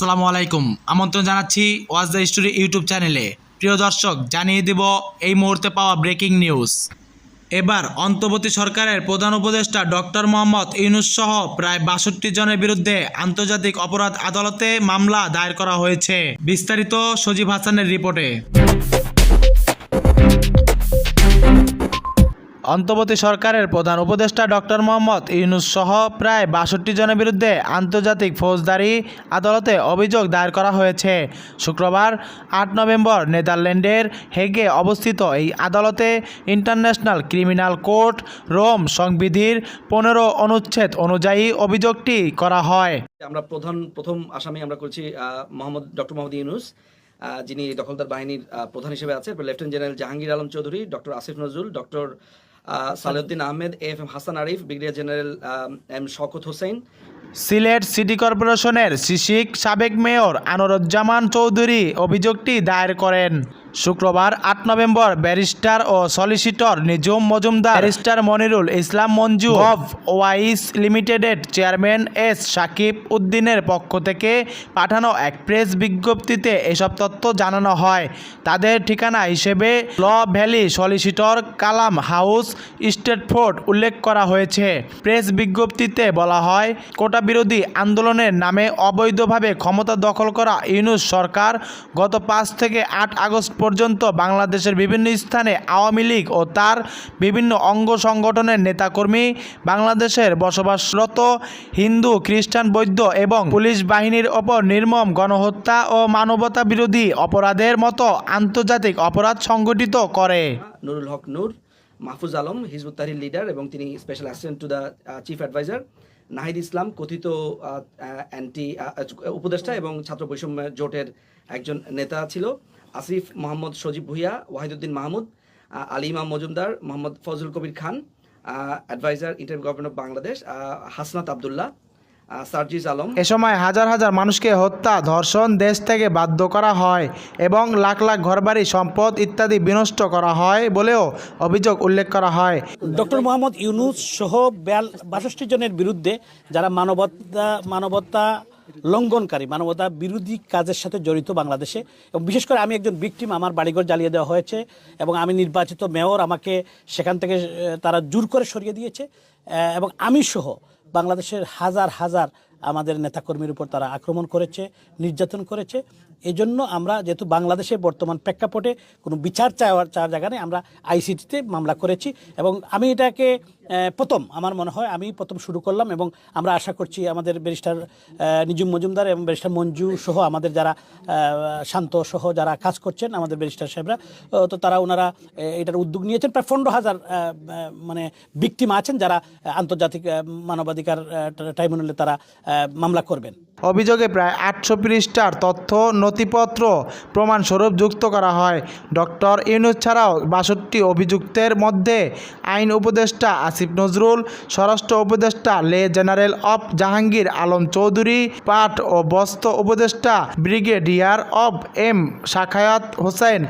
আসসালামু আলাইকুম। আমন্ত্রণ জানাচ্ছি ওয়াজ দ্য স্টোরি ইউটিউব চ্যানেলে। প্রিয় দর্শক, জানিয়ে দিব এই মুহূর্তে পাওয়া ব্রেকিং নিউজ। এবার অন্তর্বর্তী সরকারের প্রধান উপদেষ্টা ডক্টর মোহাম্মদ ইউনুস সহ প্রায় বাষট্টি জনের বিরুদ্ধে আন্তর্জাতিক অপরাধ আদালতে মামলা দায়ের করা হয়েছে। বিস্তারিত সজীব হাসানের রিপোর্টে। অন্তর্বর্তী সরকারের প্রধান উপদেষ্টা ডক্টর মোহাম্মদ ইউনুস সহ প্রায় বাষট্টি জনের বিরুদ্ধে আন্তর্জাতিক ফৌজদারি আদালতে অভিযোগ দায়ের করা হয়েছে। শুক্রবার, আট নভেম্বর, নেদারল্যান্ডের হেগে অবস্থিত এই আদালতে ইন্টারন্যাশনাল ক্রিমিনাল কোর্ট রোম সংবিধির পনেরো অনুচ্ছেদ অনুযায়ী অভিযোগটি করা হয়। আমরা প্রধান, প্রথম আসামি আমরা করছি মোহাম্মদ, ডক্টর মোহাম্মদ ইউনুস যিনি দখলদার বাহিনীর প্রধান হিসেবে আছে। Lieutenant general Jahangir Alam Chowdhury, doctor Asif Nazrul, doctor Salehuddin Ahmed F M Hasan Arif brigadier general M Shakhawat Hossain. Sylhet city কর্পোরেশনের শিশিক সাবেক মেয়র আনোরুজ্জামান চৌধুরী অভিযোগটি দায়ের করেন। শুক্রবার আট November barrister O solicitor Nijum Majumdar barrister Monirul Islam Manju of Wise লিমিটেডের chairman S Sakib উদ্দিনের পক্ষ থেকে পাঠানো এক প্রেস বিজ্ঞপ্তিতে এসব তথ্য জানানো হয়। তাদের ঠিকানা হিসেবে law valley solicitor Kalam house Stratford উল্লেখ করা হয়েছে। প্রেস বিজ্ঞপ্তিতে বলা হয় কোটা বিরোধী আন্দোলনের নামে অবৈধভাবে ক্ষমতা দখল করা ইউনুস সরকার গত পাঁচ থেকে আট আগস্ট পর্যন্ত বাংলাদেশের বিভিন্ন স্থানে আওয়ামী লীগ ও তার বিভিন্ন অঙ্গ সংগঠনের নেতাকর্মী বাংলাদেশের বসবাসরত হিন্দু, খ্রিস্টান, বৌদ্ধ এবং পুলিশ বাহিনীর ওপর নির্মম গণহত্যা ও মানবতা বিরোধী অপরাধের মতো আন্তর্জাতিক অপরাধ সংগঠিত করে। নুরুল হক নূর, মাহফুজ আলম, হিজবুত তাহির লিডার এবং তিনি special assistant to the chief adviser Nahid Islam, কথিত অ্যান্টি উপদেষ্টা এবং ছাত্র বৈষম্য জোটের একজন নেতা ছিল। আসিফ মোহাম্মদ সজীব ভুইয়া ওয়াহিদুদ্দিন মাহমুদ আহ, Ali Imam Majumdar Mohammad Fazle Kabir Khan adviser inter government of Bangladesh Hasnat Abdullah Sarjis Alam. এ সময় হাজার হাজার মানুষকে হত্যা ধর্ষণ দেশ থেকে বাধ্য করা হয় এবং লাখ লাখ ঘরবাড়ি সম্পদ ইত্যাদি বিনষ্ট করা হয় বলেও অভিযোগ উল্লেখ করা হয়। ডক্টর মোহাম্মদ ইউনুস সহ বেল বাষট্টি জনের বিরুদ্ধে যারা মানবতা মানবতা লঙ্ঘনকারী, মানবতা বিরোধী কাজের সাথে জড়িত বাংলাদেশে। এবং বিশেষ করে আমি একজন বিক্টিম আমার বাড়িঘর জ্বালিয়ে দেওয়া হয়েছে এবং আমি নির্বাচিত মেয়র আমাকে সেখান থেকে তারা জোর করে সরিয়ে দিয়েছে। এবং আমি সহ বাংলাদেশের হাজার হাজার আমাদের নেতাকর্মীর উপর তারা আক্রমণ করেছে, নির্যাতন করেছে। এই জন্য আমরা যেহেতু বাংলাদেশে বর্তমান প্রেক্ষাপটে কোনো বিচার চাওয়ার চাওয়ার জায়গা নেই, আমরা আইসিটিতে মামলা করেছি। এবং আমি এটাকে প্রথম, আমার মনে হয় আমি প্রথম শুরু করলাম এবং আমরা আশা করছি আমাদের ব্যারিস্টার নিজুম মজুমদার এবং ব্যারিস্টার মঞ্জু সহ আমাদের যারা শান্ত সহ যারা কাজ করছেন, আমাদের ব্যারিস্টার সাহেবরা তো তারা ওনারা এটার উদ্যোগ নিয়েছেন। প্রায় পনেরো হাজার মানে বিক্টিম আছেন যারা আন্তর্জাতিক মানবাধিকার ট্রাইব্যুনালে তারা মামলা করবেন। অভিযোগে প্রায় আটশো পৃষ্ঠার তথ্য, নথিপত্র প্রমাণস্বরূপ যুক্ত করা হয়। ডক্টর ইউনুস ছাড়াও বাষট্টি অভিযুক্তের মধ্যে আইন উপদেষ্টা আসিফ নজরুল, স্বরাষ্ট্র উপদেষ্টা লে জেনারেল অফ জাহাঙ্গীর আলম চৌধুরী, পাট ও বস্ত্র উপদেষ্টা ব্রিগেডিয়ার অব এম শাখায়াত হোসেন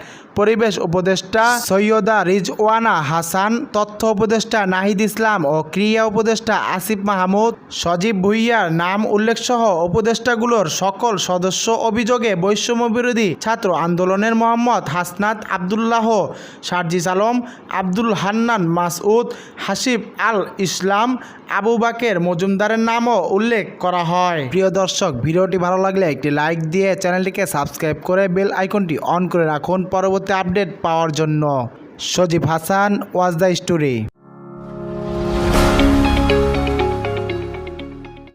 পরিবেশ উপদেষ্টা সৈয়দা রিজওয়ানা হাসান, তথ্য উপদেষ্টা নাহিদ ইসলাম ও ক্রিয়া উপদেষ্টা আসিফ মাহমুদ, সজীব ভুইয়ার নাম উল্লেখ সহ উপদেষ্টাগুলোর সকল সদস্য অভিযোগে বৈষম্য বিরোধী ছাত্র আন্দোলনের মোহাম্মদ হাসনাত আবদুল্লাহ, সার্জিস আলম, আব্দুল হান্নান মাসউদ হাসিব আল ইসলাম, আবু বাকের মজুমদারের নামও উল্লেখ করা হয়। প্রিয় দর্শক, ভিডিওটি ভালো লাগলে একটি লাইক দিয়ে চ্যানেলটিকে সাবস্ক্রাইব করে বেল আইকনটি অন করে রাখুন। আপডেট পাওয়ার জন্য Sajib Hasan was the story.